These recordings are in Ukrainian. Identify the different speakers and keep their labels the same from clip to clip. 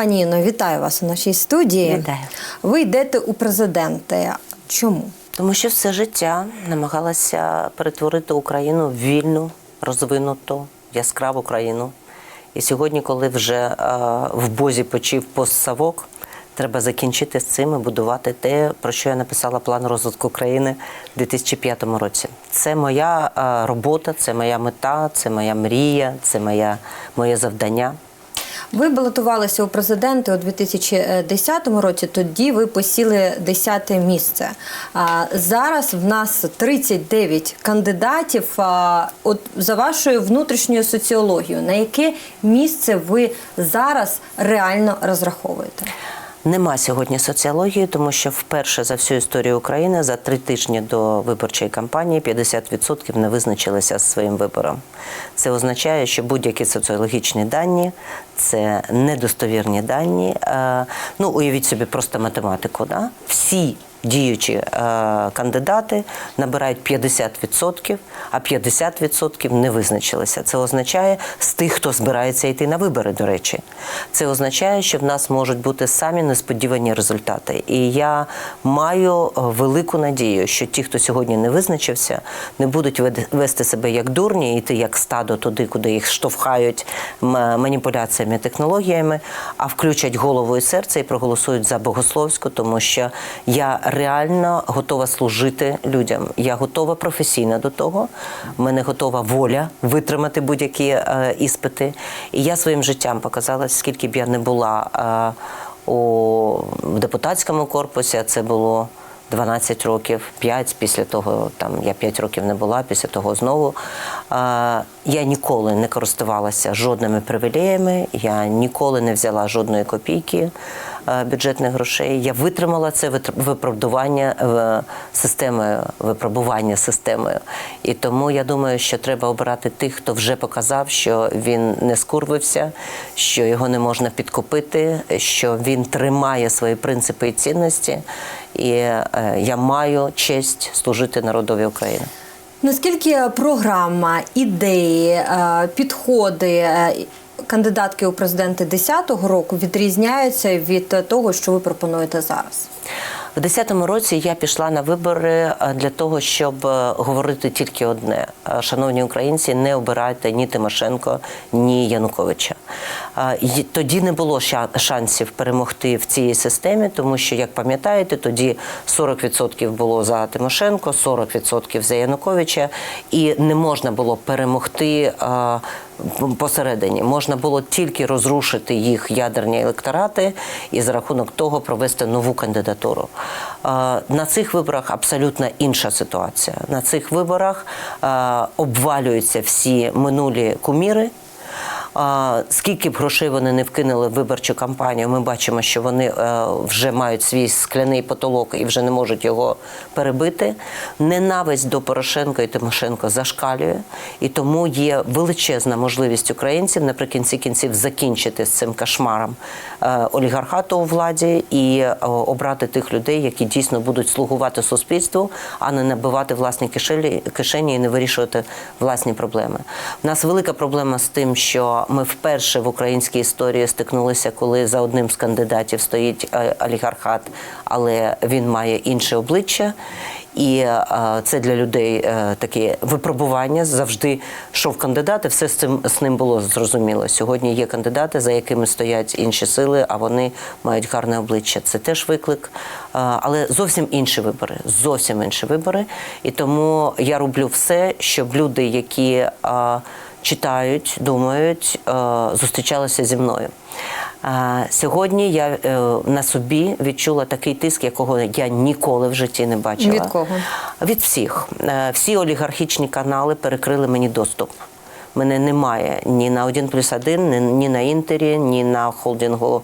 Speaker 1: Пані Інно, вітаю вас у нашій студії.
Speaker 2: Вітаю.
Speaker 1: Ви йдете у президенти. Чому?
Speaker 2: Тому що все життя намагалася перетворити Україну в вільну, розвинуту, яскраву країну. І сьогодні, коли вже е, в Бозі почив постсавок, треба закінчити з цим і будувати те, про що я написала план розвитку країни в 2005 році. Це моя е, робота, це моя мета, це моя мрія, це моя, моє завдання.
Speaker 1: Ви балотувалися у президенти у 2010 році. Тоді ви посіли 10 місце. Зараз в нас 39 кандидатів. От за вашою внутрішньою соціологією, на яке місце ви зараз реально розраховуєте?
Speaker 2: Нема сьогодні соціології, тому що вперше за всю історію України за три тижні до виборчої кампанії 50% не визначилися з своїм вибором. Це означає, що будь-які соціологічні дані це недостовірні дані. Е, Ну, уявіть собі просто математику. Да? Всі діючі е, кандидати набирають 50%, а 50% не визначилися. Це означає з тих, хто збирається йти на вибори, до речі. Це означає, що в нас можуть бути самі несподівані результати. І я маю е, велику надію, що ті, хто сьогодні не визначився, не будуть вести себе як дурні, йти як стадо туди, куди їх штовхають маніпуляціями, технологіями, а включать голову і серце і проголосують за богословську, тому що я реально готова служити людям. Я готова професійно до того. В мене готова воля витримати будь-які е, іспити. І я своїм життям показала, скільки б я не була е, у в депутатському корпусі, а це було. 12 років, 5 після того, там я 5 років не була, після того знову. А, я ніколи не користувалася жодними привілеями, я ніколи не взяла жодної копійки е, бюджетних грошей. Я витримала це виправдування е, системою, випробування системою. І тому я думаю, що треба обирати тих, хто вже показав, що він не скурвився, що його не можна підкупити, що він тримає свої принципи і цінності. І е, я маю честь служити народові України.
Speaker 1: Наскільки програма, ідеї, е, підходи е, кандидатки у президенти 10-го року відрізняються від того, що ви пропонуєте зараз?
Speaker 2: В 2010 році я пішла на вибори е, для того, щоб е, говорити тільки одне: Е, шановні українці, не обирайте ні Тимошенко, ні Януковича. Тоді не було ша- шансів перемогти в цій системі, тому що, як пам'ятаєте, тоді 40% було за Тимошенко, 40% за Януковича, і не можна було перемогти. Посередині можна було тільки розрушити їх ядерні електорати і за рахунок того провести нову кандидатуру. На цих виборах абсолютно інша ситуація. На цих виборах обвалюються всі минулі куміри. Скільки б грошей вони не вкинули в виборчу кампанію, ми бачимо, що вони е, вже мають свій скляний потолок і вже не можуть його перебити. Ненависть до Порошенка і Тимошенко зашкалює, і тому є величезна можливість українців наприкінці кінців закінчити з цим кошмаром е, олігархату у владі і е, обрати тих людей, які дійсно будуть слугувати суспільству, а не набивати власні кишені і не вирішувати власні проблеми. У нас велика проблема з тим, що ми вперше в українській історії стикнулися, коли за одним з кандидатів стоїть е, олігархат, але він має інше обличчя. І е, це для людей е, таке випробування. Завжди йшов кандидат, і все з цим з ним було зрозуміло. Сьогодні є кандидати, за якими стоять інші сили, а вони мають гарне обличчя. Це теж виклик, але зовсім інші вибори. Зовсім інші вибори. І тому я роблю все, щоб люди, які читають, думають, е, зустрічалися зі мною. Е, Сьогодні я е, на собі відчула такий тиск, якого я ніколи в житті не бачила.
Speaker 1: Від кого?
Speaker 2: Від всіх. Всі олігархічні канали перекрили мені доступ. Мене немає ні на 1+,1, плюс 1, ні- на інтері, ні на холдингу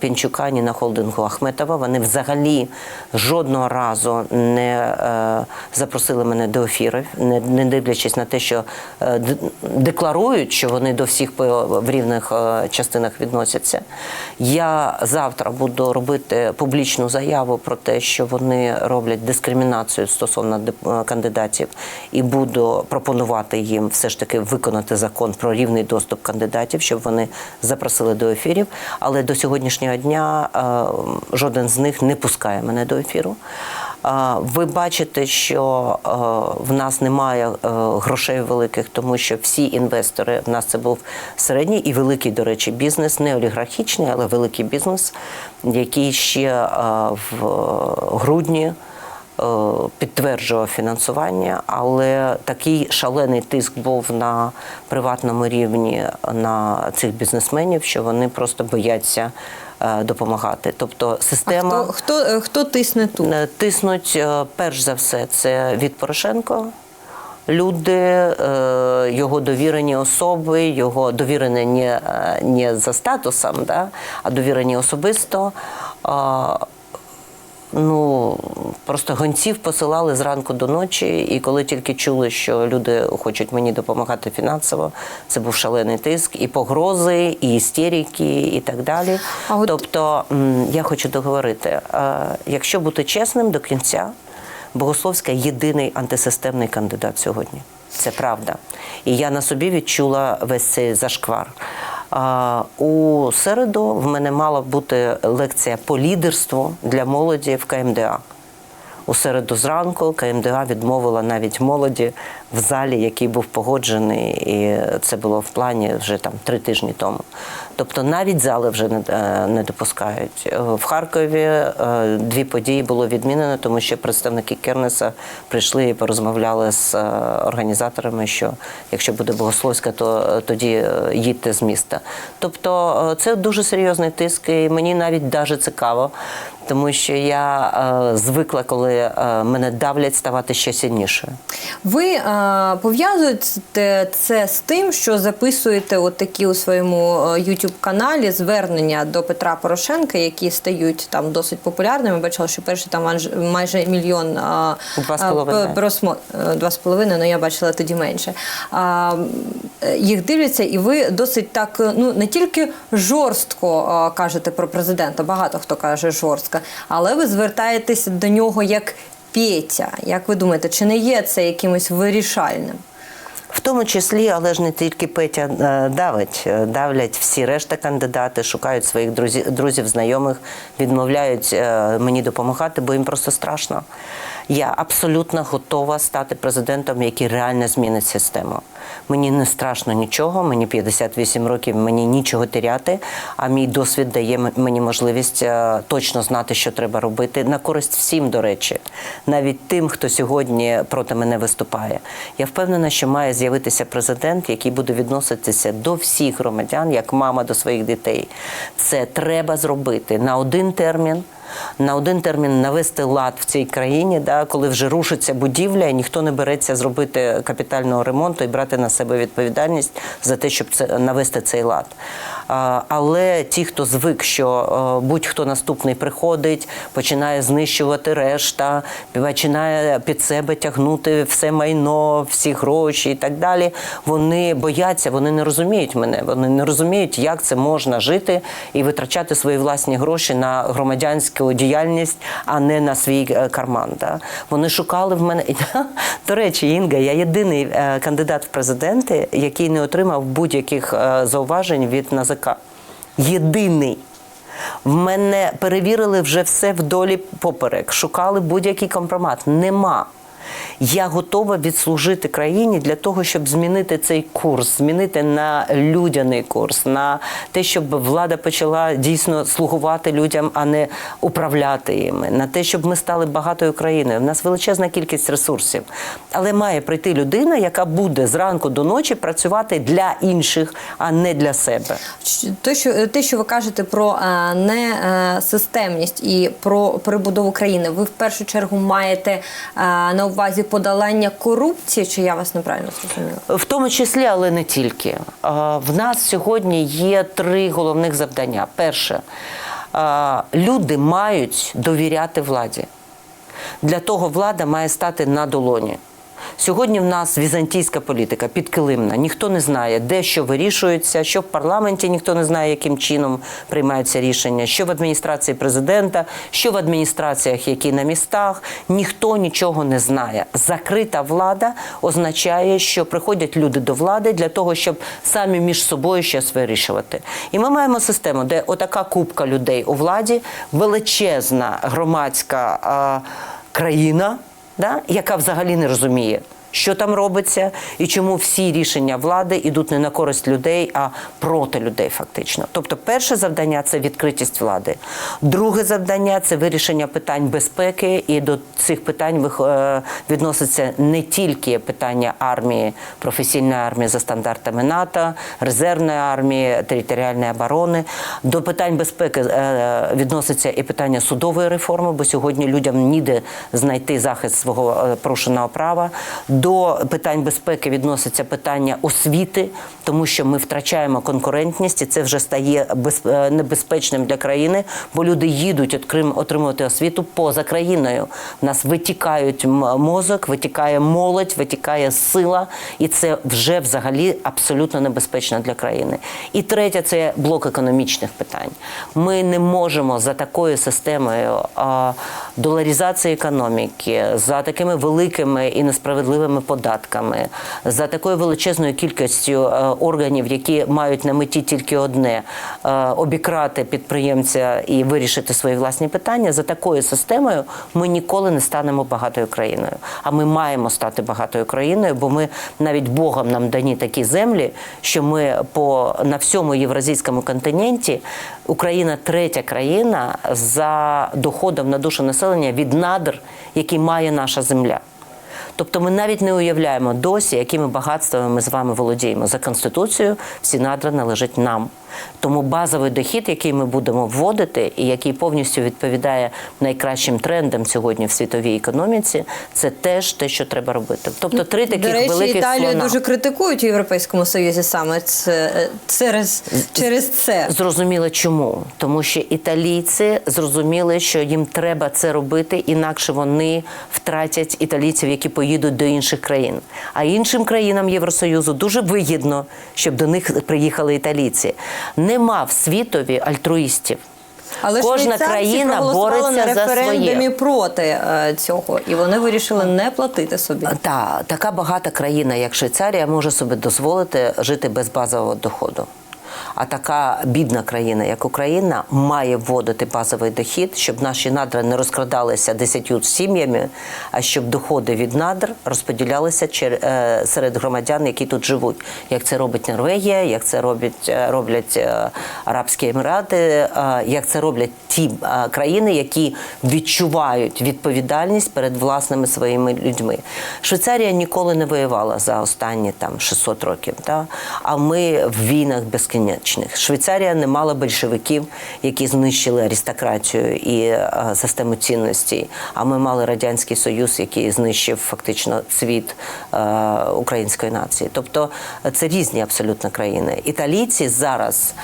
Speaker 2: Пінчука, ні на холдингу Ахметова. Вони взагалі жодного разу не е, запросили мене до ефірів, не, дивлячись на те, що е, декларують, що вони до всіх в рівних е, частинах відносяться. Я завтра буду робити публічну заяву про те, що вони роблять дискримінацію стосовно е, кандидатів, і буду пропонувати їм все ж таки виконати закон про рівний доступ кандидатів, щоб вони запросили до ефірів. Але до сьогоднішнього дня е, жоден з них не пускає мене до ефіру. Е, Ви бачите, що е, в нас немає грошей великих, тому що всі інвестори в нас це був середній і великий, до речі, бізнес, не олігархічний, але великий бізнес, який ще в грудні підтверджував фінансування, але такий шалений тиск був на приватному рівні на цих бізнесменів, що вони просто бояться е, допомагати. Тобто система
Speaker 1: Хто, хто, е, хто тисне тут?
Speaker 2: Е, Тиснуть е, перш за все це від Порошенко. Люди, е, його довірені особи, його довірені не, е, не за статусом, да, а довірені особисто. Ну, просто гонців посилали зранку до ночі, і коли тільки чули, що люди хочуть мені допомагати фінансово, це був шалений тиск, і погрози, і істерики, і так далі.
Speaker 1: А от-
Speaker 2: Тобто, я хочу договорити, е, якщо бути чесним до кінця, Богословська єдиний антисистемний кандидат сьогодні. Це правда. І я на собі відчула весь цей зашквар. У середу в мене мала бути лекція по лідерству для молоді в КМДА. У середу зранку КМДА відмовила навіть молоді в залі, який був погоджений, і це було в плані вже там три тижні тому. Тобто навіть зали вже не, е, не допускають. Е, В Харкові е, дві події було відмінено, тому що представники Кернеса прийшли і порозмовляли з організаторами, що якщо буде богословська, то тоді їдьте з міста. Тобто це дуже серйозний тиск, і мені навіть даже цікаво, тому що я е, звикла, коли е, мене давлять ставати ще сильнішою.
Speaker 1: Ви е, пов'язуєте це з тим, що записуєте от такі у своєму е, youtube каналі звернення до Петра Порошенка, які стають там досить популярними. Бачила, що перший там майже- мільйон а,
Speaker 2: Два з половиною.
Speaker 1: п- просмо- е, два з половиною, але я бачила тоді менше. А, е, їх дивляться, і ви досить так е, ну не тільки жорстко е, кажете про президента, багато хто каже жорстко, але ви звертаєтесь до нього як Петя. Як ви думаєте, чи не є це якимось вирішальним?
Speaker 2: В тому числі, але ж не тільки Петя е, давить, е, давлять всі решта кандидати, шукають своїх друзів, друзів знайомих, відмовляють е, мені допомагати, бо їм просто страшно. Я абсолютно готова стати президентом, який реально змінить систему. Мені не страшно нічого, мені 58 років, мені нічого теряти, а мій досвід дає мені можливість е, точно знати, що треба робити на користь всім, до речі, навіть тим, хто сьогодні проти мене виступає. Я впевнена, що має з'явитися президент, який буде відноситися до всіх громадян, як мама до своїх дітей. Це треба зробити на один термін. На один термін навести лад в цій країні, да, коли вже рушиться будівля, і ніхто не береться зробити капітального ремонту і брати на себе відповідальність за те, щоб це навести цей лад. Але ті, хто звик, що е, будь-хто наступний приходить, починає знищувати решта, починає під себе тягнути все майно, всі гроші і так далі. Вони бояться, вони не розуміють мене. Вони не розуміють, як це можна жити і витрачати свої власні гроші на громадянську діяльність, а не на свій е, карман. Да? Вони шукали в мене. До речі, Інга, я єдиний е, кандидат в президенти, який не отримав будь-яких зауважень від НАЗК. Єдиний. В мене перевірили вже все вдолі поперек, шукали будь-який компромат. Нема. Я готова відслужити країні для того, щоб змінити цей курс, змінити на людяний курс, на те, щоб влада почала дійсно слугувати людям, а не управляти їми, на те, щоб ми стали багатою країною. У нас величезна кількість ресурсів. Але має прийти людина, яка буде зранку до ночі працювати для інших, а не для себе.
Speaker 1: Те, що те, що ви кажете про е, несистемність і про перебудову країни, ви в першу чергу маєте е, на увазі подолання корупції, чи я вас неправильно зрозуміла?
Speaker 2: В тому числі, але не тільки. В нас сьогодні є три головних завдання. Перше, люди мають довіряти владі. Для того влада має стати на долоні. Сьогодні в нас візантійська політика підкилимна. Ніхто не знає, де що вирішується, що в парламенті ніхто не знає, яким чином приймаються рішення, що в адміністрації президента, що в адміністраціях, які на містах. Ніхто нічого не знає. Закрита влада означає, що приходять люди до влади для того, щоб самі між собою щось вирішувати. І ми маємо систему, де отака купка людей у владі, величезна громадська а, країна, да, яка взагалі не розуміє. Що там робиться, і чому всі рішення влади йдуть не на користь людей, а проти людей, фактично. Тобто, перше завдання це відкритість влади. Друге завдання це вирішення питань безпеки, і до цих питань е, відноситься не тільки питання армії, професійної армії за стандартами НАТО, резервної армії, територіальної оборони. До питань безпеки е, відноситься і питання судової реформи, бо сьогодні людям ніде знайти захист свого е, порушеного права. До питань безпеки відноситься питання освіти, тому що ми втрачаємо конкурентність, і це вже стає е, небезпечним для країни, бо люди їдуть отримувати освіту поза країною. В нас витікають мозок, витікає молодь, витікає сила, і це вже взагалі абсолютно небезпечно для країни. І третє це блок економічних питань. Ми не можемо за такою системою доларізації економіки, за такими великими і несправедливими податками, за такою величезною кількістю е, органів, які мають на меті тільки одне е, обікрати підприємця і вирішити свої власні питання. За такою системою ми ніколи не станемо багатою країною. А ми маємо стати багатою країною, бо ми навіть Богом нам дані такі землі, що ми по на всьому євразійському континенті Україна третя країна за доходом на душу населення від надр, які має наша земля. Тобто ми навіть не уявляємо досі, якими багатствами ми з вами володіємо. За конституцією всі надра належать нам. Тому базовий дохід, який ми будемо вводити, і який повністю відповідає найкращим трендам сьогодні в світовій економіці, це теж те, що треба робити. Тобто три таких
Speaker 1: До речі,
Speaker 2: великих
Speaker 1: Італію
Speaker 2: слона.
Speaker 1: дуже критикують у Європейському Союзі саме це, е, через, через це.
Speaker 2: Зрозуміло чому? Тому що італійці зрозуміли, що їм треба це робити, інакше вони втратять італійців, які поїдуть до інших країн. А іншим країнам Євросоюзу дуже вигідно, щоб до них приїхали італійці. Нема в світові альтруїстів.
Speaker 1: Але
Speaker 2: Кожна країна бореться
Speaker 1: на
Speaker 2: за
Speaker 1: референдумі
Speaker 2: своє.
Speaker 1: проти е, цього, і вони вирішили не платити собі.
Speaker 2: Та така багата країна, як Швейцарія, може собі дозволити жити без базового доходу. А така бідна країна, як Україна, має вводити базовий дохід, щоб наші надра не розкрадалися десятью сім'ями, а щоб доходи від надр розподілялися е, серед громадян, які тут живуть. Як це робить Норвегія, як це роблять, е, роблять е, Арабські Емірати, як це роблять ті країни, які відчувають відповідальність перед власними своїми людьми. Швейцарія ніколи не воювала за останні там 600 років. Та? А ми в війнах безкінечних. Швейцарія не мала большевиків, які знищили аристократію і е, систему цінностей. А ми мали радянський союз, який знищив фактично цвіт е, української нації. Тобто е, це різні абсолютно країни. Італійці зараз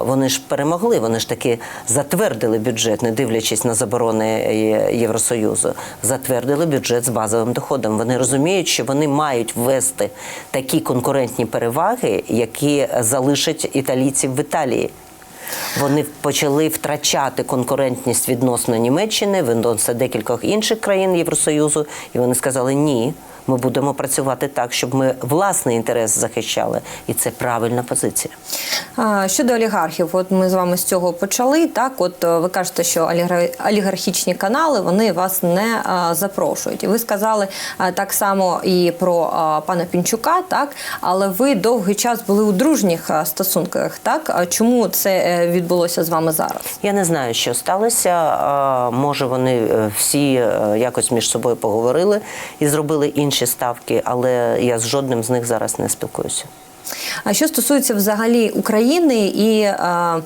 Speaker 2: вони ж перемогли, вони ж таки затвердили бюджет, не дивлячись на заборони Євросоюзу. Затвердили бюджет з базовим доходом. Вони розуміють, що вони мають ввести такі конкурентні переваги, які залишать італійців в Італії. Вони почали втрачати конкурентність відносно Німеччини, відносно декількох інших країн Євросоюзу, і вони сказали ні. Ми будемо працювати так, щоб ми власний інтерес захищали, і це правильна позиція.
Speaker 1: Щодо олігархів, от ми з вами з цього почали. Так, от е, ви кажете, що олігархічні канали вони вас не запрошують. І ви сказали так само і про пана Пінчука, так але ви довгий час були у дружніх стосунках. Так а чому це е, відбулося з вами зараз?
Speaker 2: Я не знаю, що сталося. Може, вони е, всі е, якось між собою поговорили і зробили інші ставки, але я з жодним з них зараз не спілкуюся.
Speaker 1: А що стосується взагалі України і а,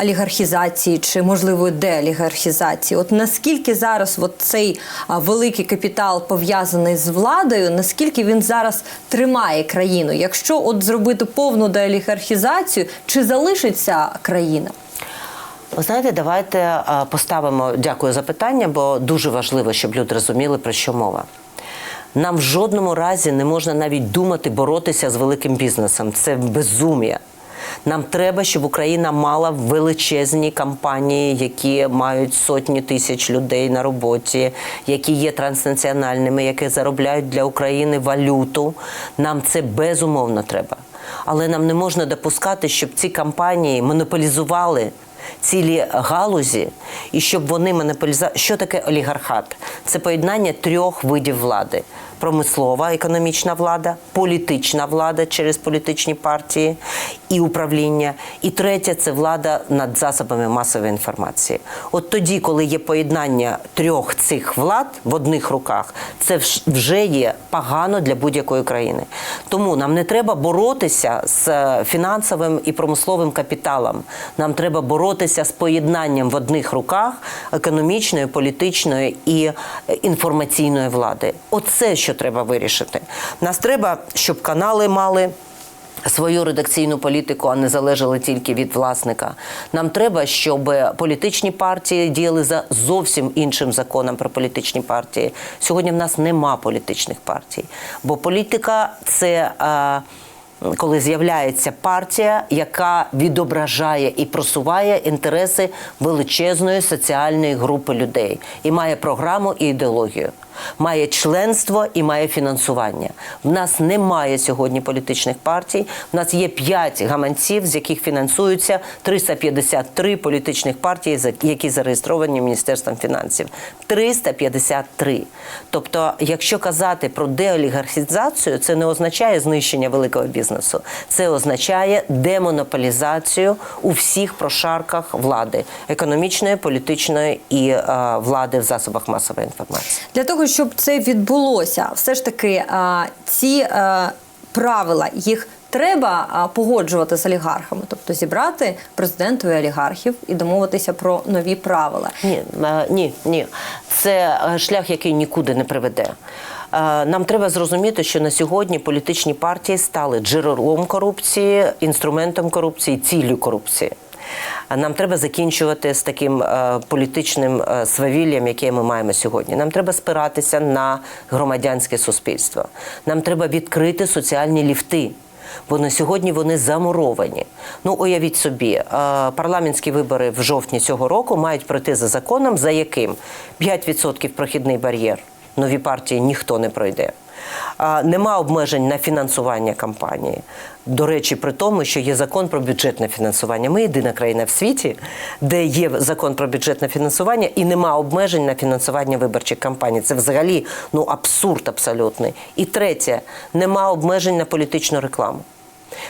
Speaker 1: олігархізації чи можливо деолігархізації, от наскільки зараз от цей великий капітал пов'язаний з владою, наскільки він зараз тримає країну? Якщо от зробити повну деолігархізацію, чи залишиться країна?
Speaker 2: Ви знаєте, давайте е, поставимо дякую за питання, бо дуже важливо, щоб люди розуміли, про що мова. Нам в жодному разі не можна навіть думати боротися з великим бізнесом. Це безум'я. Нам треба, щоб Україна мала величезні компанії, які мають сотні тисяч людей на роботі, які є транснаціональними, які заробляють для України валюту. Нам це безумовно треба. Але нам не можна допускати, щоб ці компанії монополізували цілі галузі, і щоб вони монополізували. Що таке олігархат? Це поєднання трьох видів влади: промислова економічна влада, політична влада через політичні партії і управління. І третя це влада над засобами масової інформації. От тоді, коли є поєднання трьох цих влад в одних руках, це вже є погано для будь-якої країни. Тому нам не треба боротися з е, фінансовим і промисловим капіталом. Нам треба боротися з поєднанням в одних руках економічної, політичної і е, інформаційної влади. Оце що треба вирішити. Нас треба, щоб канали мали. Свою редакційну політику, а не залежали тільки від власника. Нам треба, щоб політичні партії діяли за зовсім іншим законом про політичні партії. Сьогодні в нас нема політичних партій, бо політика це. А, коли з'являється партія, яка відображає і просуває інтереси величезної соціальної групи людей, і має програму і ідеологію, має членство і має фінансування. В нас немає сьогодні політичних партій. В нас є п'ять гаманців, з яких фінансуються 353 політичних партії, які зареєстровані Міністерством фінансів. 353. Тобто, якщо казати про деолігархізацію, це не означає знищення великого бізнесу. Це означає демонополізацію у всіх прошарках влади економічної, політичної і е, влади в засобах масової інформації.
Speaker 1: Для того, щоб це відбулося, все ж таки ці правила їх треба погоджувати з олігархами, тобто зібрати президенту і олігархів і домовитися про нові правила.
Speaker 2: Ні, е, ні, ні. Це е, шлях, який нікуди не приведе. Е, Нам треба зрозуміти, що на сьогодні політичні партії стали джерелом корупції, інструментом корупції, ціллю корупції. Нам треба закінчувати з таким е, політичним е, свавіллям, яке ми маємо сьогодні. Нам треба спиратися на громадянське суспільство. Нам треба відкрити соціальні ліфти. Бо на сьогодні вони замуровані. Ну уявіть собі, е, парламентські вибори в жовтні цього року мають пройти за законом, за яким 5% прохідний бар'єр. Нові партії ніхто не пройде. Нема обмежень на фінансування кампанії. До речі, при тому, що є закон про бюджетне фінансування. Ми єдина країна в світі, де є закон про бюджетне фінансування і нема обмежень на фінансування виборчих кампаній. Це взагалі ну абсурд абсолютний. І третє, нема обмежень на політичну рекламу.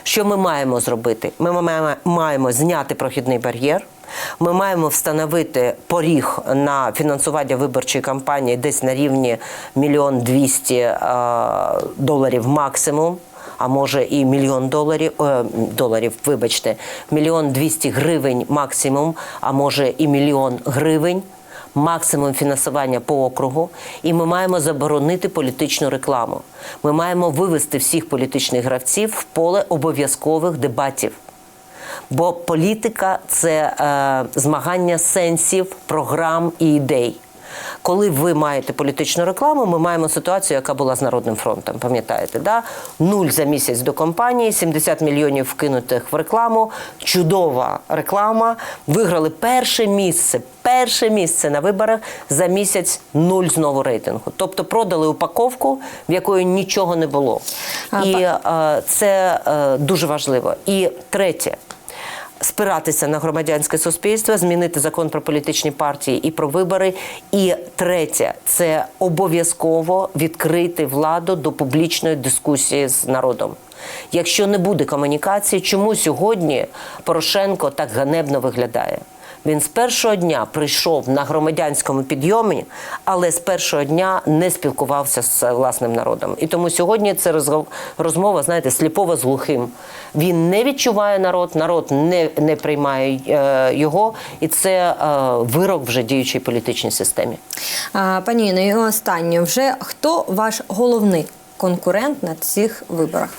Speaker 2: Що ми маємо зробити? Ми маємо зняти прохідний бар'єр. Ми маємо встановити поріг на фінансування виборчої кампанії десь на рівні мільйон двісті е, доларів максимум. А може і мільйон доларів е, доларів, вибачте, мільйон двісті гривень максимум, а може і мільйон гривень максимум фінансування по округу, і ми маємо заборонити політичну рекламу. Ми маємо вивести всіх політичних гравців в поле обов'язкових дебатів. Бо політика це е, змагання сенсів, програм і ідей. Коли ви маєте політичну рекламу, ми маємо ситуацію, яка була з Народним фронтом. Пам'ятаєте, да? нуль за місяць до компанії, 70 мільйонів вкинутих в рекламу. Чудова реклама. Виграли перше місце. Перше місце на виборах за місяць нуль знову рейтингу. Тобто продали упаковку, в якої нічого не було.
Speaker 1: А,
Speaker 2: І е, це е, дуже важливо. І третє спиратися на громадянське суспільство, змінити закон про політичні партії і про вибори. І третє це обов'язково відкрити владу до публічної дискусії з народом. Якщо не буде комунікації, чому сьогодні Порошенко так ганебно виглядає? Він з першого дня прийшов на громадянському підйомі, але з першого дня не спілкувався з власним народом. І тому сьогодні це розмова, знаєте, сліпого з глухим. Він не відчуває народ, народ не, не приймає е, його, і це е, вирок вже діючій політичній системі.
Speaker 1: А, Пані Іно, і останнє вже хто ваш головний конкурент на цих виборах?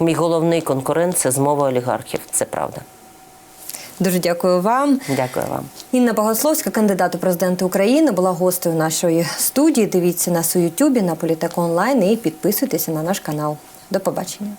Speaker 2: Мій головний конкурент це змова олігархів. Це правда.
Speaker 1: Дуже дякую вам.
Speaker 2: Дякую вам.
Speaker 1: Інна Богословська, кандидат у президенти України, була гостею нашої студії. Дивіться нас у Ютубі на Політеку онлайн і підписуйтеся на наш канал. До побачення.